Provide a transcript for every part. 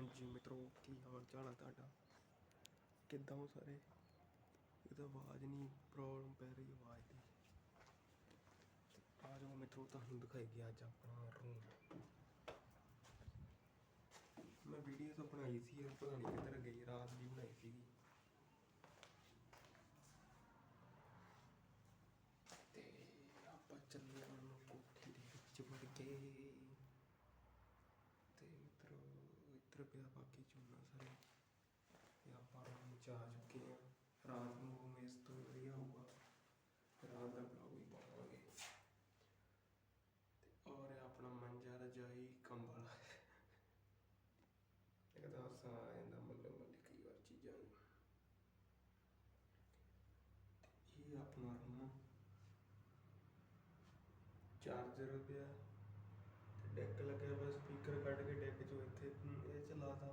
ਹਾਂਜੀ ਮਿੱਤਰੋ, ਕੀ ਹਾਲ ਚਾਲ ਆ ਤੁਹਾਡਾ? ਕਿੱਦਾਂ ਹੋ ਸਾਰੇ? ਇਹ ਤਾਂ ਆਵਾਜ਼ ਨਹੀਂ ਪ੍ਰੋਬਲਮ ਪੈ ਰਹੀ ਆਵਾਜ਼ ਦੀ। ਆ ਜਾਓ ਮਿੱਤਰੋ, ਤੁਹਾਨੂੰ ਦਿਖਾਈ ਅੱਜ ਆਪਣਾ ਰੂਮ ਮੈਂ ਵੀਡੀਓ ਤਾਂ ਬਣਾਈ ਸੀ, ਪਤਾ ਨਹੀਂ ਕਿੱਧਰ ਗਈ, ਰਾਤ ਦੀ ਬਣਾਈ ਸੀਗੀ ਤੇ ਆਪਾਂ ਚੱਲੇ ਹਾਂ ਕੋਠੀ ਦੇ ਵਿੱਚ ਵੜ ਕੇ ਤੇ ਇੱਧਰ ਇੱਧਰ ਪਿਆ ਬਾਕੀ ਚੁੰਨਾ ਸਾਰੇ। ਤੇ ਆਪਾਂ ਰੂਮ ਚ ਚੁੱਕੇ ਹਾਂ ਰਾਤ ਨੂੰ ਰੂਮ ਇਸ ਤੋਂ ਵਧੀਆ ਹੋਊਗਾ। ਰਾਤ ਦਾ ਬਲੌਗ ਵੀ ਪਾਵਾਂਗੇ। ਤੇ ਔਰ ਆਪਣਾ ਮੰਜਾ ਰਜਾਈ, ਕੰਬਲ। ਇੱਕ ਤਾਂ ਹਾਸਾ ਆ ਮੱਲੋ ਮੱਲੀ ਕਈ ਵਾਰ ਚੀਜ਼ਾਂ ਨੂੰ। ਇਹ ਆਪਣਾ ਰੂਮ ਚਾਰਜਰ ਪਿਆ। ਤੇ ਡੈਕ ਲੱਗਿਆ ਹੋਇਆ ਸਪੀਕਰ ਕੱਢ ਕੇ ਡੈਕ ਚੋਂ ਇੱਥੇ ਹਮ, ਇਹ ਚਲਾਤਾ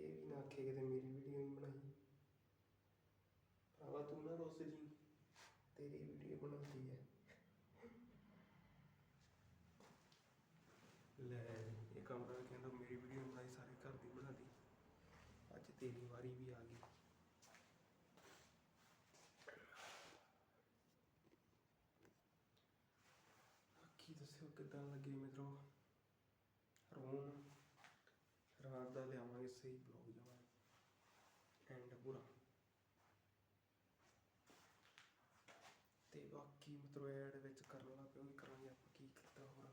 ਇਹ ਵੀ ਨਾ ਆਖੇ ਕਿਤੇ ਮੇਰੀ ਵੀਡੀਓ ਨਹੀਂ ਬਣਾਈ। ਭਰਾਵਾ ਤੂੰ ਨਾ ਰੋਸ ਜੀ, ਤੇਰੀ ਵੀਡੀਓ ਬਣਾਉਂਦੀ ਹੈ ਲੈ ਇਹ ਕਮਰਾ ਕਹਿੰਦਾ ਮੇਰੀ ਵੀਡੀਓ ਬਣਾਈ, ਸਾਰੇ ਘਰ ਦੀ ਬਣਾ ਦੀ ਅੱਜ ਤੇਰੀ ਵਾਰੀ ਵੀ ਆ ਗਈ। ਬਾਕੀ ਦੱਸਿਓ, ਕਿੱਦਾਂ ਲੱਗੇ ਮਿੱਤਰੋ? ਰੂਮ ਰਾਤ ਦਾ ਲਿਆਵਾਂਗੇ, ਸਹੀ ਬਲੌਗ ਜਮਾ ਐਂਡ ਪੂਰਾ। ਤੇ ਬਾਕੀ ਮਿੱਤਰੋ ਐਡ ਵਿੱਚ ਕਰਨ ਲੱਗ ਪਿਆ ਉਹ ਵੀ ਕਰਾਂਗੇ ਆਪਾਂ, ਕੀ ਕੀਤਾ ਹੋਣਾ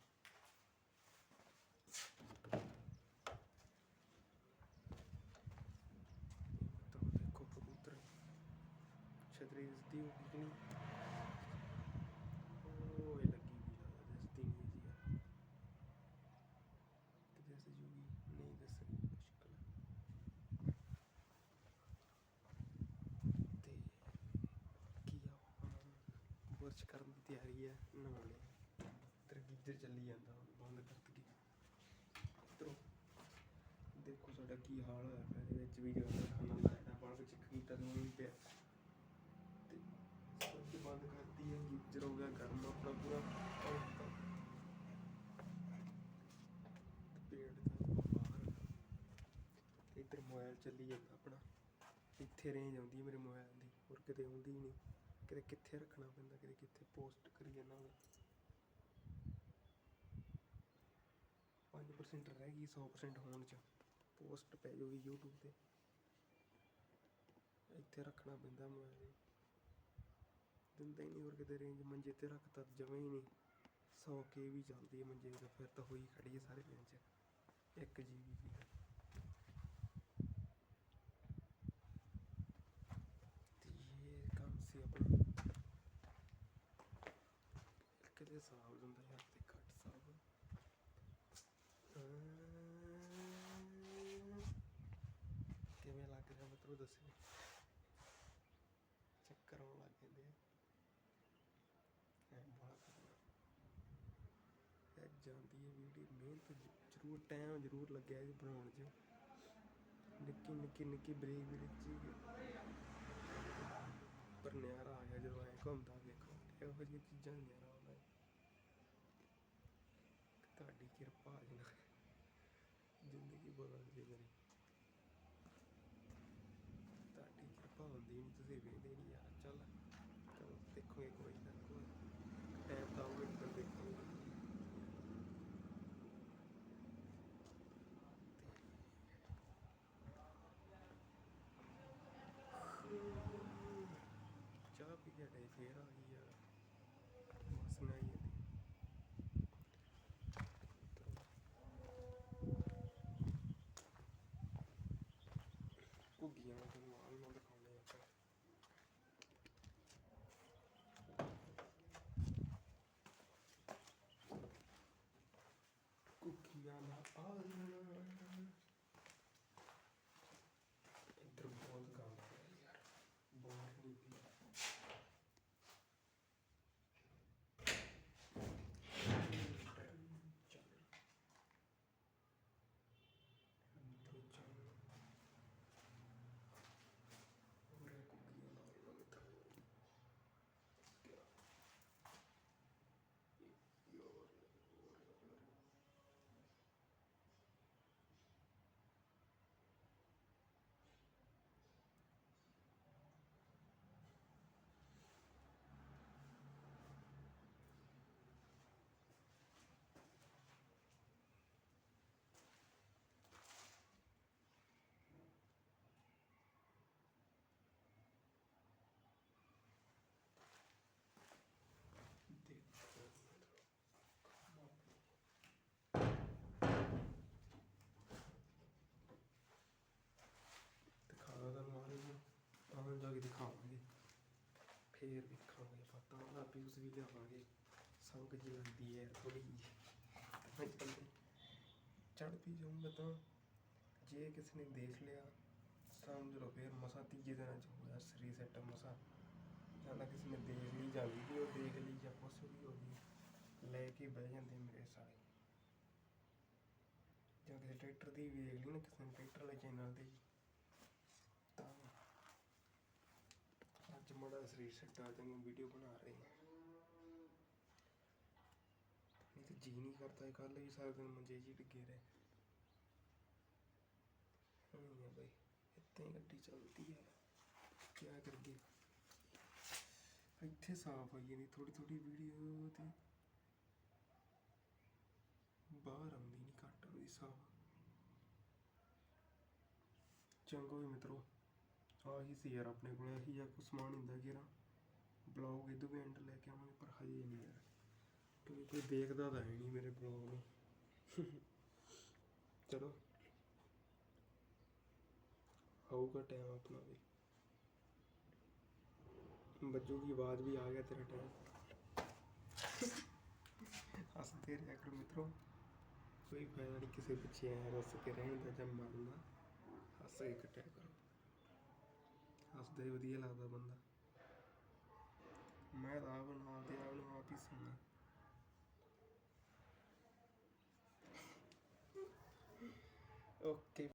ਤਾਂ ਦੇਖੋ ਕਬੂਤਰ। ਛਤਰੀ ਦਿਸਦੀ ਹੋਗੀ ਕਿ ਨਹੀਂ ਉਹ ਇਹ ਲੱਗੀ ਵੀ ਜ਼ਿਆਦਾ ਦਿਸਦੀ ਨਹੀਂ ਜੀ ਯਾਰ ਕਿ ਦਿਸ ਜੂਗੀ ਨਹੀਂ ਦਿਸ ਰਹੀ ਮੁਸ਼ਕਲ ਹੈ। ਤੇ ਕੀ ਆ ਬੁਰਸ਼ ਕਰਨ ਦੀ ਤਿਆਰੀ ਹੈ ਨਹਾਉਣੇ ਤੇਰਾ ਗੀਜ਼ਰ ਚੱਲੀ ਜਾਂਦਾ, ਬੰਦ ਕਰ ਦਈਏ। ਮਿੱਤਰੋ ਦੇਖੋ ਸਾਡਾ ਕੀ ਹਾਲ ਹੋਇਆ ਪਿਆ, ਇਹਦੇ ਵਿੱਚ ਵੀਡੀਓ ਦਾ ਖਾਣਾ ਲਾਇਆ ਬਾਅਦ ਵਿੱਚ ਇੱਕ ਘੰਟਾ ਤੋਂ ਪਿਆ। ਤੇ ਸਭ ਬੰਦ ਕਰਦੀ ਹੈ ਗੀਜ਼ਰ ਹੋ ਗਿਆ, ਗਰਮ ਆਪਣਾ ਪੂਰਾ। ਪੇੜ ਦਾ ਬਾਹਰ ਤੇ ਇੱਧਰ ਮੋਬਾਈਲ ਚੱਲੀ ਜਾਂਦਾ ਆਪਣਾ। ਇੱਥੇ ਰੇਂਜ ਆਉਂਦੀ ਹੈ ਮੇਰੇ ਮੋਬਾਈਲ ਦੀ, ਹੋਰ ਕਿਤੇ ਆਉਂਦੀ ਨਹੀਂ। ਕਿਤੇ ਕਿੱਥੇ ਰੱਖਣਾ ਪੈਂਦਾ, ਕਿਤੇ ਕਿੱਥੇ ਪੋਸਟ ਕਰੀ ਜਾਣਾ ਹੁੰਦਾ 5% ਰਹਿ ਗਈ 100% ਹੋਣ ਚ। ਪੋਸਟ ਪੈ ਜਾਊਗੀ YouTube ਤੇ। ਇੱਥੇ ਰੱਖਣਾ ਪੈਂਦਾ ਮੋਬਾਈਲ ਦਿੰਦਾ ਹੀ ਨਹੀਂ ਹੋਰ ਕਿਤੇ ਰੇਂਜ ਮੰਜੇ ਤੇ ਰੱਖਤਾ ਜਮੇ ਹੀ ਨਹੀਂ। 100 ਕੇ ਵੀ ਚੱਲਦੀ ਹੈ ਮੰਜੇ ਤੇ, ਫਿਰ ਤਾਂ ਹੋਈ ਖੜੀ ਹੈ ਸਾਰੇ ਦਿਨ ਚ। 1 GB ਦੀ ਤੇ ਇਹ ਕੰਮ ਸੀ ਆਪਣਾ। ਕਿਤੇ ਸਾਫ਼ ਹੁੰਦਾ ਯਾਰ ਤੇ ਘੱਟ ਸਾਫ਼ ਕਿਵੇਂ ਲੱਗ ਰਿਹਾ ਚੱਕਰ ਆਉਣ ਲੱਗ ਜਾਂਦੇ ਐ ਬੜਾ ਕਰਨਾ ਇਹ ਜਾਂਦੀ ਹੈ ਵੀਡੀਓ, ਮਿਹਨਤ ਜ਼ਰੂਰ ਟਾਈਮ ਜ਼ਰੂਰ ਲੱਗਿਆ ਇਹ ਬਣਾਉਣ 'ਚ। ਨਿੱਕੀ ਨਿੱਕੀ ਨਿੱਕੀ ਬਰੀਕ ਬਰੀਕ ਚੀਜ਼। ਪਰ ਨਿਆਰਾ ਆ ਗਿਆ ਜਦੋਂ ਐ ਘੁੰਮਦਾ ਵੇਖੋ। ਇਹੋ ਜਿਹੀਆਂ ਚੀਜ਼ਾਂ ਨਿਆਰਾ ਆਉਂਦਾ ਤੁਹਾਡੀ ਕਿਰਪਾ ਆ ਜ਼ਿੰਦਗੀ ਬਦਲ ਜੇ ਮੇਰੀ ਤੁਹਾਡੀ ਕਿਰਪਾ ਹੁੰਦੀ ਵੇਖਦੇ ਨਹੀਂ ਯਾਰ ਚੱਲ, ਚਲੋ ਦੇਖੋਗੇ ਕੋਈ ਨਾ ਕੋਈ ਟਾਈਮ ਤਾਂ ਉਹ ਇੱਕ ਦੇਖੋਗੇ ਚਾਹ ਪੀ ਕੇ ਡੇ ਫੇਰ ਆ ਗਈ Aa, ਫੇਰ ਵੇਖਾਂਗੇ ਪਤਾ ਉਹਦਾ ਵਿਊਜ਼ ਵੀ ਲਿਆਵਾਂਗੇ। ਸੰਗ ਜੀ ਲੱਗਦੀ ਹੈ ਥੋੜੀ ਜਿਹੀ। ਚੜ ਵੀ ਜਾਊਂਗਾ ਤਾਂ ਜੇ ਕਿਸੇ ਨੇ ਦੇਖ ਲਿਆ ਸਮਝ ਲਓ ਫੇਰ ਮਸਾ ਤੀਜੇ ਦਿਨਾਂ ਚ ਹੋਇਆ ਸਰੀ ਸੈਟ ਮਸਾ। ਜਾਂ ਕਿਸੇ ਨੇ ਦੇਖ ਲਈ, ਜਾਂ ਵੀਡੀਓ ਦੇਖ ਲਈ, ਜਾਂ ਕੁਛ ਵੀ ਹੋ ਗਈ ਲੈ ਕੇ ਬਹਿ ਜਾਂਦੇ ਮੇਰੇ ਸਾਲੇ। ਜਾਂ ਕਿਸੇ ਟਰੈਕਟਰ ਦੀ ਵੇਖ ਲਈ ਨਾ, ਕਿਸੇ ਨੇ ਟਰੈਕਟਰ ਵਾਲੇ ਚੈਨਲ ਤੇ। ਅੱਜ ਮੜਾ ਸਰੀਰ ਸੱਟਾ ਤੇ ਵੀਡੀਓ ਬਣਾ ਰਹੇ ਹਾਂ ਨਹੀਂ ਤੇ ਜੀ ਨਹੀਂ ਕਰਦਾ ਕੱਲ ਵੀ ਸਾਰਾ ਦਿਨ ਮੰਜੇ ਜੀ ਡਿੱਗੇ ਰਹੇ। ਨਹੀਂ ਹੈ ਬਈ ਇੱਦਾਂ ਹੀ ਗੱਡੀ ਚੱਲਦੀ ਹੈ ਕੀ ਕਰੀਏ? ਇੱਥੇ ਸਾਫ਼ ਆਈ ਜਾਂਦੀ ਥੋੜੀ ਥੋੜੀ ਵੀਡੀਓ ਤੇ। ਬਾਹਰ ਆਉਂਦੀ ਨਹੀਂ ਘੱਟ ਆਉਂਦੀ ਸਾਫ਼। ਚੰਗਾ ਮਿੱਤਰੋ। ਆਹੀ ਸੀ ਯਾਰ, ਆਪਣੇ ਕੋਲ ਇਹੀ ਜਿਹਾ ਕੁਛ ਸਮਾਨ ਹੁੰਦਾ ਕਿ ਬਲੌਗ ਇਦੋਂ ਵੀ ਐਂਡ ਲੈ ਕੇ ਆਵਾਂਗੇ, ਪਰ ਹਜੇ ਨਹੀਂ ਯਾਰ। ਕਿਉਂਕਿ ਕੋਈ ਦੇਖਦਾ ਤਾਂ ਹੈ ਨਹੀਂ ਮੇਰੇ ਬਲੌਗ ਨੂੰ। ਚਲੋ। ਆਊਗਾ ਟਾਈਮ ਆਪਣਾ ਵੀ। ਬੱਜੂਗੀ ਆਵਾਜ਼ ਵੀ ਆ ਗਿਆ ਤੇਰਾ ਟਾਈਮ ਹੱਸਦੇ ਰਿਹਾ ਕਰੋ ਮਿੱਤਰੋ। ਕੋਈ ਫਾਇਦਾ ਨਹੀਂ ਕਿਸੇ ਪਿੱਛੇ ਐ ਰਸ ਕੇ ਰਹਿਣ ਦਾ ਜਾਂ ਮਰਨ। ਹੱਸ ਕੇ ਕੱਟਿਆ ਕਰੋ। ਹੱਸਦਾ ਹੀ ਵਧੀਆ ਲੱਗਦਾ ਬੰਦਾ। ਮੈਂ ਤਾਂ ਆਪ ਨਾਲ ਤੇ ਆਪ ਨੂੰ ਆਪ ਹੀ ਸੁਣਾ ਓਕੇ।